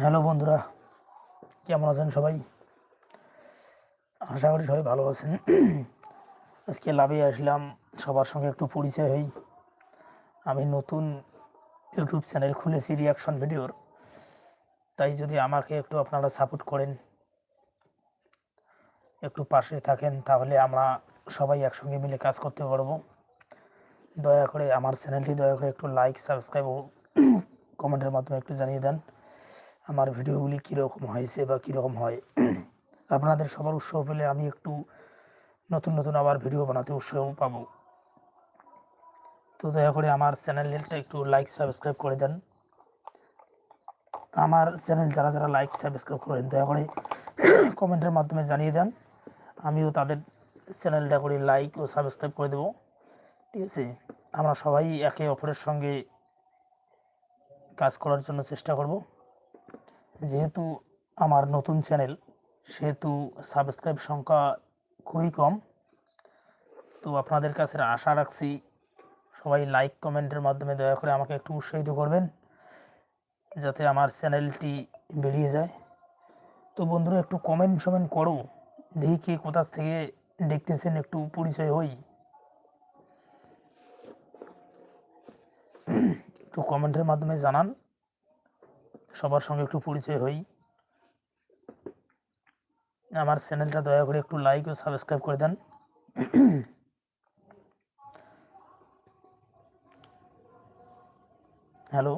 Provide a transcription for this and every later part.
Hello বন্ধুরা, কেমন আছেন সবাই? আশা করি সবাই ভালো আছেন। আজকে লাভে আসলাম, সবার সঙ্গে একটু পরিচয় হই। আমি নতুন ইউটিউব চ্যানেল খুলেছি রিয়াকশন ভিডিওর তাই যদি আমাকে একটু আপনারা সাপোর্ট করেন, একটু পাশে থাকেন, তাহলে আমরা সবাই একসঙ্গে মিলে কাজ করতে পারব। দয়া করে আমার চ্যানেলটি দয়া করে একটু লাইক সাবস্ক্রাইব কমেন্টের মাধ্যমে একটু জানিয়ে দেন আমার ভিডিওগুলি কীরকম হয়েছে বা কীরকম হয়। আপনাদের সবার উৎসাহ পেলে আমি একটু নতুন নতুন আবার ভিডিও বানাতে উৎসাহ পাবো। তো দয়া করে আমার চ্যানেলটা একটু লাইক সাবস্ক্রাইব করে দেন। আমার চ্যানেল যারা যারা লাইক সাবস্ক্রাইব করেন, দয়া করে কমেন্টের মাধ্যমে জানিয়ে দেন। আমিও তাদের চ্যানেলটা করে লাইক ও সাবস্ক্রাইব করে দেবো। ঠিক আছে? আমরা সবাই একে অপরের সঙ্গে কাজ করার জন্য চেষ্টা করব। যেহেতু আমার নতুন চ্যানেল, সেহেতু সাবস্ক্রাইব সংখ্যা খুবই কম, তো আপনাদের কাছে আশা রাখছি সবাই লাইক কমেন্টের মাধ্যমে দয়া করে আমাকে একটু উৎসাহিত করবেন, যাতে আমার চ্যানেলটি বেরিয়ে যায়। তো বন্ধুরা, একটু কমেন্ট সমেন্ট করো, দেখি কে কোথা থেকে দেখতেছেন, একটু পরিচয় হই। একটু কমেন্টের মাধ্যমে জানান। সবার সঙ্গে একটু পরিচয় হই। আমার চ্যানেলটা দয়া করে একটু লাইক ও সাবস্ক্রাইব করে দেন। হ্যালো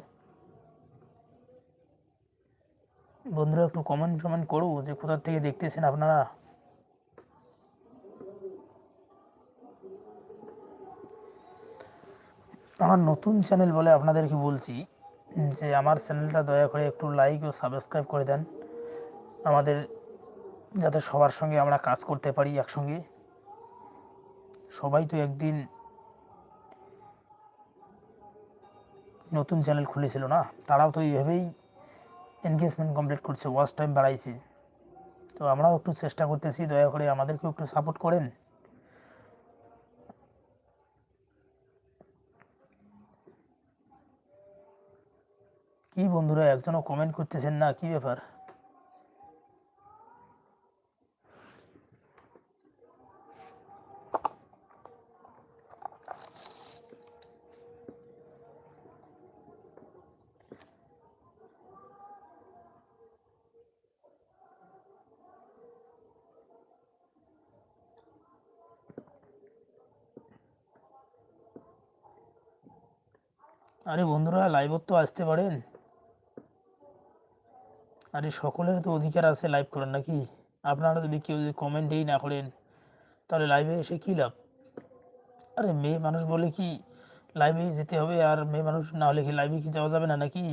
বন্ধুরা, একটু কমেন্ট টমেন্ট করো যে কোথার থেকে দেখতেছেন আপনারা? আমার নতুন চ্যানেল বলে আপনাদেরকে বলছি, যে আমার চ্যানেলটা দয়া করে একটু লাইক ও সাবস্ক্রাইব করে দেন। আমাদের যাতে সবার সঙ্গে আমরা কাজ করতে পারি একসঙ্গে। সবাই তো একদিন নতুন চ্যানেল খুলেছিল না? তারাও তো এইভাবেই এনগেজমেন্ট কমপ্লিট করছে ওয়াচ টাইম বাড়াইছে। তো আমরাও একটু চেষ্টা করতেছি, দয়া করে আমাদেরকেও একটু সাপোর্ট করেন। কি বন্ধুরা একজনও কমেন্ট করতেছেন না কি ব্যাপার? আরে বন্ধুরা লাইভত তো আসতে পারেন। আরে সকলের তো অধিকার আছে লাইভ করার নাকি? আপনারা যদি কেউ যদি কমেন্টেই না করেন, তাহলে লাইভে এসে কী লাভ? আরে মেয়ে মানুষ বলে কি লাইভে যেতে হবে আর মেয়ে মানুষ না হলে কি লাইভে কি যাওয়া যাবে না নাকি?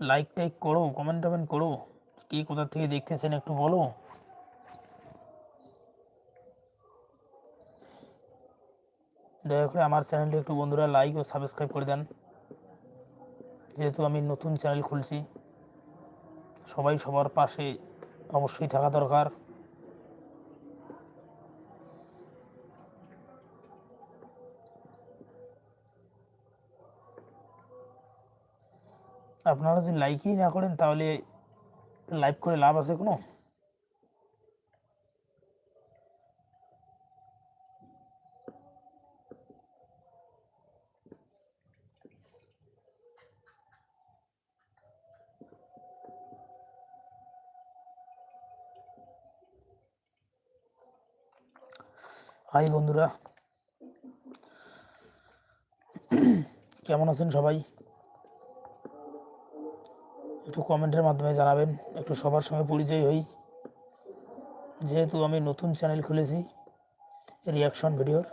লাইক টাইক করো কমেন্ট টমেন্ট করো, কে কোথা থেকে দেখতেছেন একটু বলো। দয়া করে আমার চ্যানেলটি একটু বন্ধুরা লাইক ও সাবস্ক্রাইব করে দেন। যেহেতু আমি নতুন চ্যানেল খুলছি, সবাই সবার পাশে অবশ্যই থাকা দরকার। আপনারা যদি লাইকই না করেন, তাহলে লাইভ করে লাভ আছে কোনো? হাই বন্ধুরা। কেমন আছেন সবাই? একটু কমেন্টের মাধ্যমে জানাবেন, একটু সবার সঙ্গে পরিচয় হই। যেহেতু আমি নতুন চ্যানেল খুলেছি, রিয়াকশন ভিডিওর।